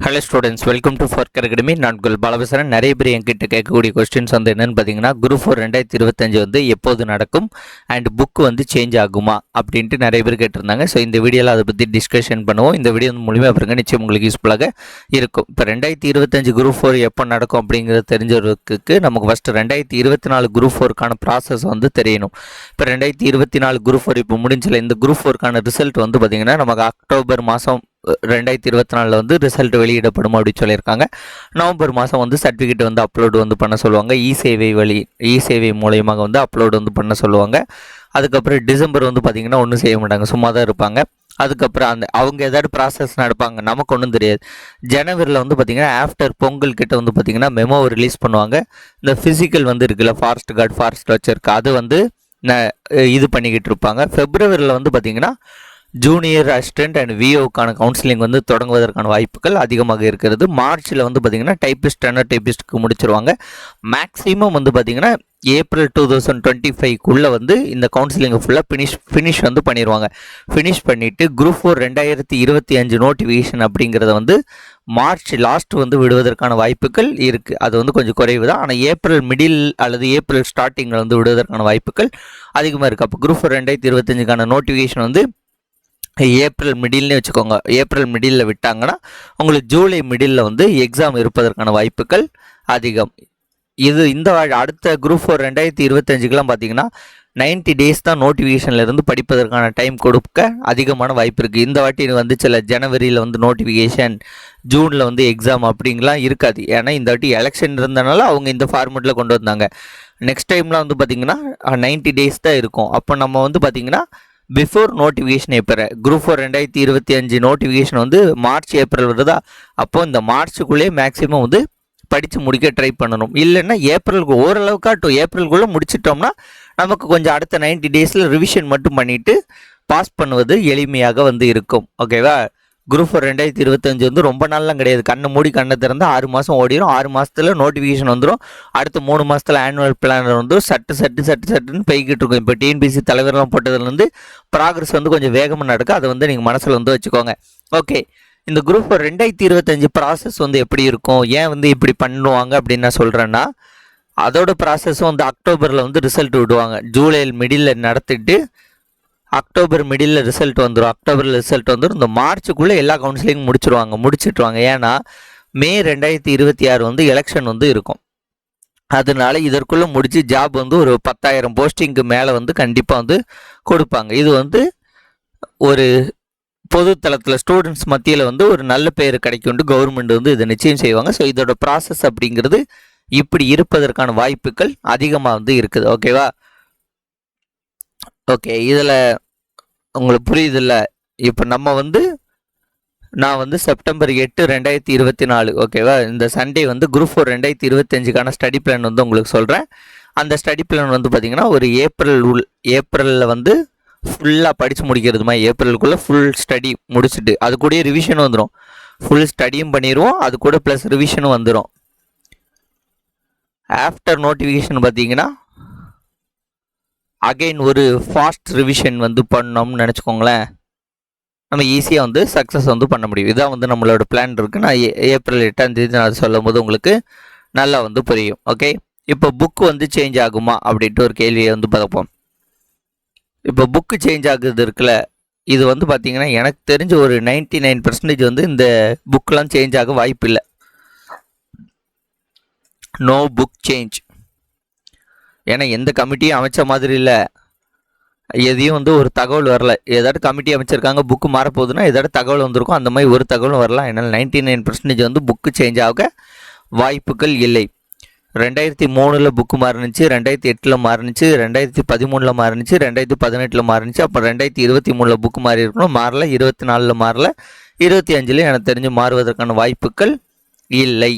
Hello students welcome to Furk academy நான் உங்கள் பாலபசரன் நிறைய பேர் என்கிட்ட கேட்கக்கூடிய கொஸ்டின்ஸ் வந்து என்னென்னு பார்த்தீங்கன்னா குரூப் ஃபோர் ரெண்டாயிரத்தி இருபத்தஞ்சு வந்து எப்போது நடக்கும்? அண்ட் புக் வந்து சேஞ்ச் ஆகுமா? அப்படின்ட்டு நிறைய பேர் கேட்டிருந்தாங்க. ஸோ இந்த வீடியோவில் அதை பற்றி டிஸ்கஷன் பண்ணுவோம். இந்த வீடியோ வந்து முழுமையாக பாருங்க நிச்சயம் உங்களுக்கு யூஸ்ஃபுல்லாக இருக்கும். இப்போ ரெண்டாயிரத்தி இருபத்தஞ்சு குரூப் ஃபோர் எப்போ நடக்கும் அப்படிங்கிறது தெரிஞ்சவருக்கு நமக்கு ஃபஸ்ட்டு ரெண்டாயிரத்தி இருபத்தி நாலு குரூப் ஃபோருக்கான ப்ராசஸ் வந்து தெரியணும். இப்போ ரெண்டாயிரத்தி இருபத்தி நாலு குரூப் ஃபோர் இப்போ முடிஞ்சல இந்த குரூப் ஃபோருக்கான ரிசல்ட் வந்து பார்த்திங்கன்னா நமக்கு அக்டோபர் மாதம் ரெண்டாயிரத்தி இருபத்தி நாலில் வந்து ரிசல்ட் வெளியிடப்படும் அப்படின்னு சொல்லியிருக்காங்க. நவம்பர் மாதம் வந்து சர்டிஃபிகேட் வந்து அப்லோடு வந்து பண்ண சொல்லுவாங்க. இ சேவை வழி இ சேவை மூலயமாக வந்து அப்லோடு வந்து பண்ண சொல்லுவாங்க. அதுக்கப்புறம் டிசம்பர் வந்து பார்த்திங்கன்னா ஒன்றும் செய்ய மாட்டாங்க. சும்மா தான் இருப்பாங்க. அதுக்கப்புறம் அந்த அவங்க ஏதாவது ப்ராசஸ் நடப்பாங்க. நமக்கு ஒன்றும் தெரியாது. ஜனவரியில் வந்து பார்த்திங்கன்னா ஆஃப்டர் பொங்கல் கிட்ட வந்து பார்த்திங்கன்னா மெமோ ரிலீஸ் பண்ணுவாங்க. இந்த ஃபிசிக்கல் வந்து இருக்குல்ல ஃபாரஸ்ட் கார்டு ஃபாரஸ்ட் வச்சிருக்கு அது வந்து ந- இது பண்ணிக்கிட்டு இருப்பாங்க. ஃபெப்ரவரியில் வந்து பார்த்திங்கன்னா ஜூனியர் அசிஸ்டன்ட் அண்ட் விஓக்கான கவுன்சிலிங் வந்து தொடங்குவதற்கான வாய்ப்புகள் அதிகமாக இருக்கிறது. மார்ச்சில் வந்து பார்த்திங்கன்னா டைப்பிஸ்ட் ஸ்டாண்டர்ட் டைப்பிஸ்ட்டுக்கு முடிச்சிருவாங்க. மேக்ஸிமம் வந்து பார்த்திங்கன்னா ஏப்ரல் டூ தௌசண்ட் டுவெண்ட்டி ஃபைவ்க்குள்ளே வந்து இந்த கவுன்சிலிங்கை ஃபுல்லாக ஃபினிஷ் ஃபினிஷ் வந்து பண்ணிடுவாங்க ஃபினிஷ் பண்ணிவிட்டு குரூப் ஃபோர் ரெண்டாயிரத்தி இருபத்தி அஞ்சு நோட்டிஃபிகேஷன் அப்படிங்கிறத வந்து மார்ச் லாஸ்ட் வந்து விடுவதற்கான வாய்ப்புகள் இருக்குது அது வந்து கொஞ்சம் குறைவு தான். ஆனால் ஏப்ரல் மிடில் அல்லது ஏப்ரல் ஸ்டார்டிங்கில் வந்து விடுவதற்கான வாய்ப்புகள் அதிகமாக இருக்குது அப்போ குரூப் ஃபோர் ரெண்டாயிரத்தி இருபத்தஞ்சுக்கான நோட்டிஃபிகேஷன் வந்து ஏப்ரல் மிடில்னு வச்சுக்கோங்க. ஏப்ரல் மிடில் விட்டாங்கன்னா உங்களுக்கு ஜூலை மிடில் வந்து எக்ஸாம் இருப்பதற்கான வாய்ப்புகள் அதிகம். இது இந்த அடுத்த குரூப் ஃபோர் ரெண்டாயிரத்தி இருபத்தஞ்சுக்கெலாம் பார்த்தீங்கன்னா 90 டேஸ் தான் நோட்டிஃபிகேஷன்லேருந்து படிப்பதற்கான டைம் கொடுக்க அதிகமான வாய்ப்பு இருக்குது இந்த வாட்டி வந்து சில ஜனவரியில் வந்து நோட்டிஃபிகேஷன் ஜூனில் வந்து எக்ஸாம் அப்படிங்கலாம் இருக்காது. ஏன்னா இந்த வாட்டி எலெக்ஷன் இருந்தனால அவங்க இந்த ஃபார்மெட்டில் கொண்டு வந்தாங்க. நெக்ஸ்ட் டைம்லாம் வந்து பார்த்திங்கன்னா 90 டேஸ் தான் இருக்கும். அப்போ நம்ம வந்து பார்த்திங்கன்னா before notification April group four ரெண்டாயிரத்தி இருபத்தி அஞ்சு நோட்டிஃபிகேஷன் வந்து மார்ச் ஏப்ரல் வருதா? அப்போ இந்த மார்ச்சுக்குள்ளேயே மேக்ஸிமம் வந்து படித்து முடிக்க ட்ரை பண்ணணும். இல்லைன்னா ஏப்ரலுக்கு ஓரளவுக்கா டூ ஏப்ரலுக்குள்ளே முடிச்சிட்டோம்னா நமக்கு கொஞ்சம் அடுத்த 90 டேஸில் ரிவிஷன் மட்டும் பண்ணிவிட்டு பாஸ் பண்ணுவது எளிமையாக வந்து இருக்கும். ஓகேவா குரூப் ஃபோர் ரெண்டாயிரத்தி இருபத்தஞ்சு வந்து ரொம்ப நாள்லாம் கிடையாது. கண்ணை மூடி கண்ணை திறந்து ஆறு மாதம் ஓடிடும் ஆறு மாதத்தில் நோட்டிஃபிகேஷன் வந்துடும் அடுத்த மூணு மாதத்தில் ஆனுவல் பிளான் வந்து சட்டு சட்டு சட்டு சட்டுன்னு போய்கிட்டு இருக்கும். இப்போ டிஎன்பிசி தலைவர்லாம் போட்டதுலேருந்து ப்ராக்ரஸ் வந்து கொஞ்சம் வேகமாக நடக்கும் அதை வந்து நீங்கள் மனசில் வந்து வச்சுக்கோங்க. ஓகே இந்த குரூப் ஃபோர் ரெண்டாயிரத்தி இருபத்தஞ்சு ப்ராசஸ் வந்து எப்படி இருக்கும்? ஏன் வந்து இப்படி பண்ணுவாங்க அப்படின்னு நான் சொல்கிறேன்னா அதோட ப்ராசஸும் வந்து அக்டோபரில் வந்து ரிசல்ட் விடுவாங்க. ஜூலை மிடில் நடத்திட்டு அக்டோபர் மிடில் ரிசல்ட் வந்துடும் அக்டோபரில் ரிசல்ட் வந்துடும் இந்த மார்ச்சுக்குள்ளே எல்லா கவுன்சிலிங் முடிச்சிருவாங்க. முடிச்சிட்ருவாங்க ஏன்னா மே ரெண்டாயிரத்தி இருபத்தி ஆறு வந்து எலெக்ஷன் வந்து இருக்கும். அதனால இதற்குள்ளே முடித்து ஜாப் வந்து ஒரு பத்தாயிரம் போஸ்டிங்க்கு மேலே வந்து கண்டிப்பாக வந்து கொடுப்பாங்க. இது வந்து ஒரு பொது தளத்தில் ஸ்டூடெண்ட்ஸ் மத்தியில் வந்து ஒரு நல்ல பேர் கிடைக்கும்ட்டு கவர்மெண்ட் வந்து இதை நிச்சயம் செய்வாங்க. ஸோ இதோட ப்ராசஸ் அப்படிங்கிறது இப்படி இருப்பதற்கான வாய்ப்புகள் அதிகமாக வந்து இருக்குது. ஓகேவா ஓகே இதில் உங்களுக்கு புரியுதுல்ல? இப்போ நம்ம வந்து நான் வந்து செப்டம்பர் எட்டு ரெண்டாயிரத்தி இருபத்தி நாலு ஓகேவா இந்த சண்டே வந்து குரூப் ஃபோர் ரெண்டாயிரத்தி இருபத்தஞ்சுக்கான ஸ்டடி பிளான் வந்து உங்களுக்கு சொல்கிறேன் அந்த ஸ்டடி பிளான் வந்து பார்த்திங்கன்னா ஒரு ஏப்ரல் உள் ஏப்ரலில் வந்து ஃபுல்லாக படித்து முடிக்கிறது மாதிரி ஏப்ரலுக்குள்ளே ஃபுல் ஸ்டடி முடிச்சுட்டு அது கூட ரிவிஷன் வந்துடும் ஃபுல் ஸ்டடியும் பண்ணிடுவோம் அது கூட ப்ளஸ் ரிவிஷனும் வந்துடும் ஆஃப்டர் நோட்டிஃபிகேஷன் பார்த்தீங்கன்னா அகைன் ஒரு ஃபாஸ்ட் ரிவிஷன் வந்து பண்ணோம்னு நினச்சிக்கோங்களேன். நம்ம ஈஸியாக வந்து சக்ஸஸ் வந்து பண்ண முடியும். இதுதான் வந்து நம்மளோட பிளான் இருக்குது நான் ஏ- ஏப்ரல் எட்டாம் தேதி நான் சொல்லும் போது உங்களுக்கு நல்லா வந்து புரியும். ஓகே இப்போ புக்கு வந்து சேஞ்ச் ஆகுமா அப்படின்ட்டு ஒரு கேள்வியை வந்து பார்ப்போம். இப்போ புக்கு சேஞ்ச் ஆகுது இருக்குல்ல. இது வந்து பார்த்தீங்கன்னா எனக்கு தெரிஞ்ச ஒரு 99% நைன் பர்சன்டேஜ் வந்து இந்த புக்கெலாம் சேஞ்ச் ஆக வாய்ப்பு இல்லை. நோ புக் சேஞ்ச் ஏன்னா எந்த கமிட்டியும் அமைச்ச மாதிரி இல்லை. எதையும் வந்து ஒரு தகவல் வரல. ஏதாவது கமிட்டி அமைச்சிருக்காங்க புக்கு மாறப்போகுதுன்னா ஏதாவது தகவல் வந்திருக்கும் அந்த மாதிரி ஒரு தகவலும் வரலாம் என்னால் நைன்டி நைன் பர்சன்டேஜ் வந்து புக்கு சேஞ்ச் ஆக வாய்ப்புகள் இல்லை. ரெண்டாயிரத்தி மூணில் புக்கு மாறினுச்சு ரெண்டாயிரத்தி எட்டில் மாறினுச்சு ரெண்டாயிரத்தி பதிமூணில் மாறினுச்சு ரெண்டாயிரத்தி பதினெட்டில் மாறினுச்சு அப்போ ரெண்டாயிரத்தி இருபத்தி மூணில் புக்கு மாறி இருக்கணும் மாறல இருபத்தி நாலில் மாறல இருபத்தி அஞ்சில் எனக்கு தெரிஞ்சு மாறுவதற்கான வாய்ப்புகள் இல்லை.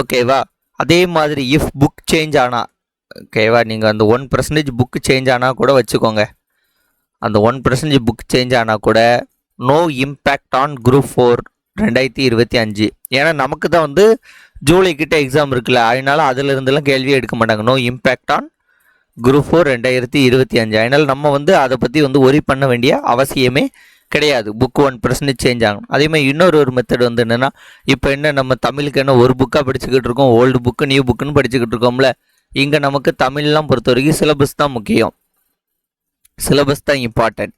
ஓகேவா அதே மாதிரி இஃப் புக் சேஞ்ச் ஆனால் ஓகேவா நீங்கள் அந்த ஒன் பர்சன்டேஜ் புக்கு சேஞ்ச் ஆனால் கூட வச்சுக்கோங்க. அந்த ஒன் பர்சன்டேஜ் புக் சேஞ்ச் ஆனால் கூட no impact on group four ரெண்டாயிரத்தி இருபத்தி அஞ்சு. ஏன்னா நமக்கு தான் வந்து ஜூலை கிட்ட எக்ஸாம் இருக்குல்ல அதனால அதிலிருந்துலாம் கேள்வியே எடுக்க மாட்டாங்க. No impact on group four ரெண்டாயிரத்தி இருபத்தி அஞ்சு. அதனால் நம்ம வந்து அதை பற்றி வந்து ஒரி பண்ண வேண்டிய அவசியமே கிடையாது. புக் ஒன் பர்சன்டேஜ் சேஞ்ச் ஆகும். அதேமாதிரி இன்னொரு ஒரு மெத்தட் வந்து என்னென்னா இப்போ என்ன நம்ம தமிழுக்கு என்ன ஒரு புக்காக படிச்சுக்கிட்டு இருக்கோம் ஓல்டு புக்கு நியூ புக்குன்னு படிச்சுக்கிட்டு இருக்கோம்ல இங்கே நமக்கு தமிழ்லாம் பொறுத்த வரைக்கும் சிலபஸ் தான் முக்கியம். சிலபஸ் தான் இம்பார்ட்டன்ட்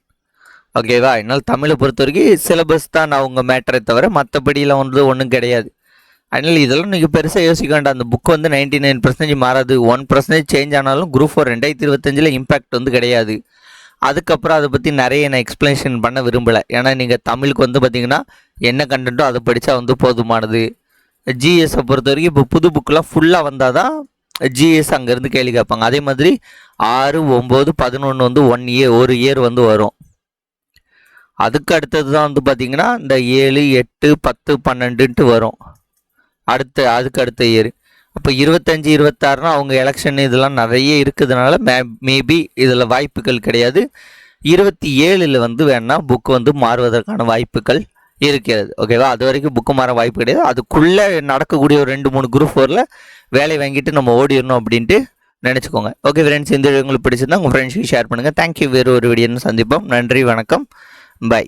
ஓகேவா அதனால் தமிழை பொறுத்த வரைக்கும் சிலபஸ் தான் நான் அவங்க மேட்டரை தவிர மற்றபடியெலாம் ஒன்று ஒன்றும் கிடையாது. அதனால் இதெல்லாம் நீங்கள் பெருசாக யோசிக்க வேண்டாம். அந்த புக் வந்து நைன்டி நைன் பர்சன்டேஜ் மாறாது. ஒன் பர்சன்டேஜ் சேஞ்ச் ஆனாலும் குரூப் ஃபோர் ரெண்டாயிரத்தி இருபத்தஞ்சில் இம்பாக்ட் வந்து கிடையாது. அதுக்கப்புறம் அதை பற்றி நிறைய நான் எக்ஸ்ப்ளனேஷன் பண்ண விரும்பலை. ஏன்னா நீங்கள் தமிழுக்கு வந்து பார்த்தீங்கன்னா என்ன கண்டென்ட்டோ அதை படித்தா வந்து போதுமானது. ஜிஎஸை பொறுத்த வரைக்கும் இப்போ புது புக்கெலாம் ஃபுல்லாக வந்தால் தான் ஜிஎஸ் அங்கேருந்து கேள்வி கேட்பாங்க. அதே மாதிரி ஆறு ஒம்பது பதினொன்று வந்து ஒன் இயர் ஒரு இயர் வந்து வரும். அதுக்கு அடுத்தது தான் வந்து பார்த்திங்கன்னா இந்த ஏழு எட்டு பத்து பன்னெண்டுன்ட்டு வரும். அடுத்த அதுக்கு அடுத்த இயர் அப்போ இருபத்தஞ்சி இருபத்தாறுனா அவங்க எலெக்ஷன் இதெல்லாம் நிறைய இருக்கிறதுனால மே மேபி இதில் வாய்ப்புகள் கிடையாது. இருபத்தி ஏழில் வந்து வேணால் புக் வந்து மாறுவதற்கான வாய்ப்புகள் இருக்கிறது. ஓகேவா அது வரைக்கும் புக்கு மாற வாய்ப்பு கிடையாது. அதுக்குள்ளே நடக்கக்கூடிய ஒரு ரெண்டு மூணு குரூப் ஃபோரில் வேலை வாங்கிட்டு நம்ம ஓடிடணும் அப்படின்ட்டு நினச்சிக்கோங்க. ஓகே ஃப்ரெண்ட்ஸ் இந்த உங்களுக்கு பிடிச்சிருந்தா உங்கள் ஃப்ரெண்ட்ஸுக்கு ஷேர் பண்ணுங்கள் தேங்க்யூ வேறு ஒரு வீடியோன்னு சந்திப்போம். நன்றி வணக்கம். பை